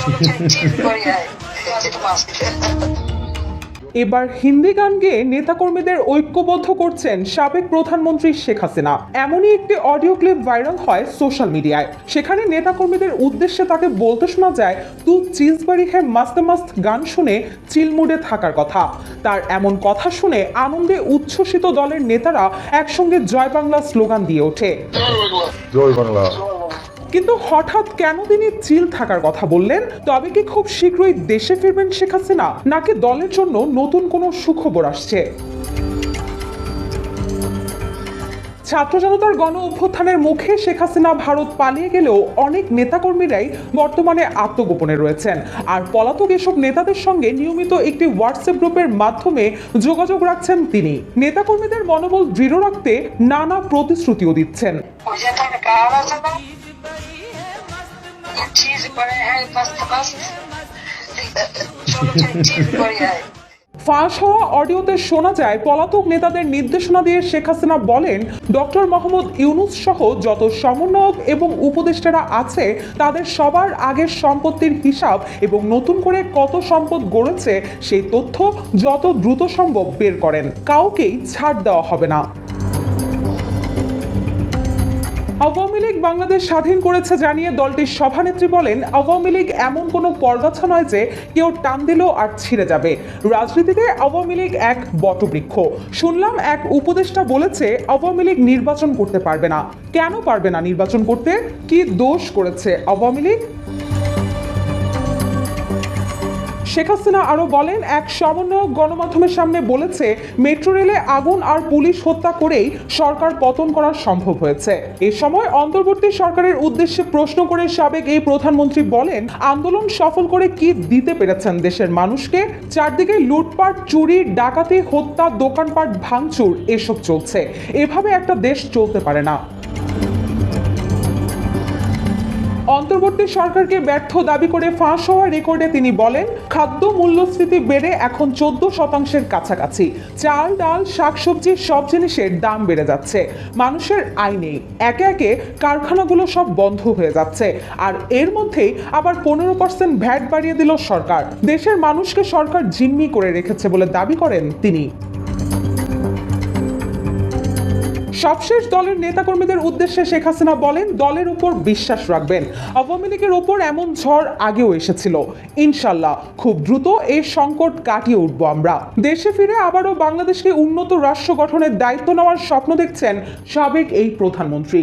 এবার হিন্দি গান গেয়ে নেতাকর্মীদের ঐক্যবদ্ধ করছেন সাবেক প্রধানমন্ত্রী শেখ হাসিনা। এমনই একটি অডিও ক্লিপ ভাইরাল হয় সোশ্যাল মিডিয়ায়। সেখানে নেতাকর্মীদের উদ্দেশ্যে তাকে বলতে শোনা যায় তু চিজ বাড়ি হ্যাঁ মাস্ত মাস্ত গান শুনে চিলমুডে থাকার কথা। তার এমন কথা শুনে আনন্দে উচ্ছ্বসিত দলের নেতারা একসঙ্গে জয় বাংলা স্লোগান দিয়ে ওঠে। জয় বাংলা। কিন্তু হঠাৎ কেন তিনি চিল থাকার কথা বললেন? তবে কি খুব শীঘ্রই দেশে ফিরবেন শেখ হাসিনা? নাকি দলের জন্য নতুন কোনো সুখবর আসছে? ছাত্র জনতার গণ অভ্যুত্থানের মুখে শেখ হাসিনা ভারত পালিয়ে গেলেও অনেক নেতাকর্মীরাই বর্তমানে আত্মগোপনে রয়েছেন। আর পলাতক এসব নেতাদের সঙ্গে নিয়মিত একটি হোয়াটসঅ্যাপ গ্রুপের মাধ্যমে যোগাযোগ রাখছেন তিনি। নেতাকর্মীদের মনোবল দৃঢ় রাখতে নানা প্রতিশ্রুতিও দিচ্ছেন। হ্যাঁ আয় ফাঁস হওয়া অডিওতে শোনা যায়, পলাতক নেতাদের নির্দেশনা দিয়ে শেখ হাসিনা বলেন, ডক্টর মোহাম্মদ ইউনুস সহ যত সমন্বয়ক এবং উপদেষ্টারা আছে, তাদের সবার আগের সম্পত্তির হিসাব এবং নতুন করে কত সম্পদ গড়েছে, সেই তথ্য যত দ্রুত সম্ভব বের করেন। কাউকেই ছাড় দেওয়া হবে না। আওয়ামী লীগ বাংলাদেশ স্বাধীন করেছে জানিয়ে দলটির সভানেত্রী বলেন, আওয়ামী লীগ এমন কোনো পর্দাছা নয় যে কেউ টান দিলেও আর ছিঁড়ে যাবে। রাজনীতিতে আওয়ামী লীগ এক বটবৃক্ষ। শুনলাম এক উপদেষ্টা বলেছে, আওয়ামী লীগ নির্বাচন করতে পারবে না। কেন পারবে না নির্বাচন করতে? কি দোষ করেছে আওয়ামী লীগ? শেখ হাসিনা আরও বলেন, এক সমন্বয়ক গণমাধ্যমের সামনে বলেছে, মেট্রো রেলে আগুন আর পুলিশ হত্যা করেই সরকার পতন করা সম্ভব হয়েছে। এ সময় অন্তর্বর্তী সরকারের উদ্দেশ্যে প্রশ্ন করে সাবেক এই প্রধানমন্ত্রী বলেন, আন্দোলন সফল করে কি দিতে পেরেছেন দেশের মানুষকে? চারদিকে লুটপাট, চুরি, ডাকাতি, হত্যা, দোকানপাট, ভাঙচুর, এসব চলছে। এভাবে একটা দেশ চলতে পারে না। অন্তর্বর্তী সরকারকে ব্যর্থ দাবি করে ফাঁস হওয়া রেকর্ডে তিনি বলেন, খাদ্য মূল্যস্ফীতি বেড়ে এখন চোদ্দ শতাংশের কাছাকাছি। চাল, ডাল, শাকসবজি, সব জিনিসের দাম বেড়ে যাচ্ছে। মানুষের আয় নেই। একে একে কারখানাগুলো সব বন্ধ হয়ে যাচ্ছে। আর এর মধ্যেই আবার পনেরো পার্সেন্ট ভ্যাট বাড়িয়ে দিল সরকার। দেশের মানুষকে সরকার জিম্মি করে রেখেছে বলে দাবি করেন তিনি। সবশেষ দলের নেতাকর্মীদের উদ্দেশ্যে শেখ হাসিনা বলেন, দলের উপর বিশ্বাস রাখবেন। আওয়ামী লীগের ওপর এমন ঝড় আগেও এসেছিল। ইনশাল্লাহ খুব দ্রুত এই সংকট কাটিয়ে উঠব আমরা। দেশে ফিরে আবারও বাংলাদেশকে উন্নত রাষ্ট্র গঠনের দায়িত্ব নেওয়ার স্বপ্ন দেখছেন সাবেক এই প্রধানমন্ত্রী।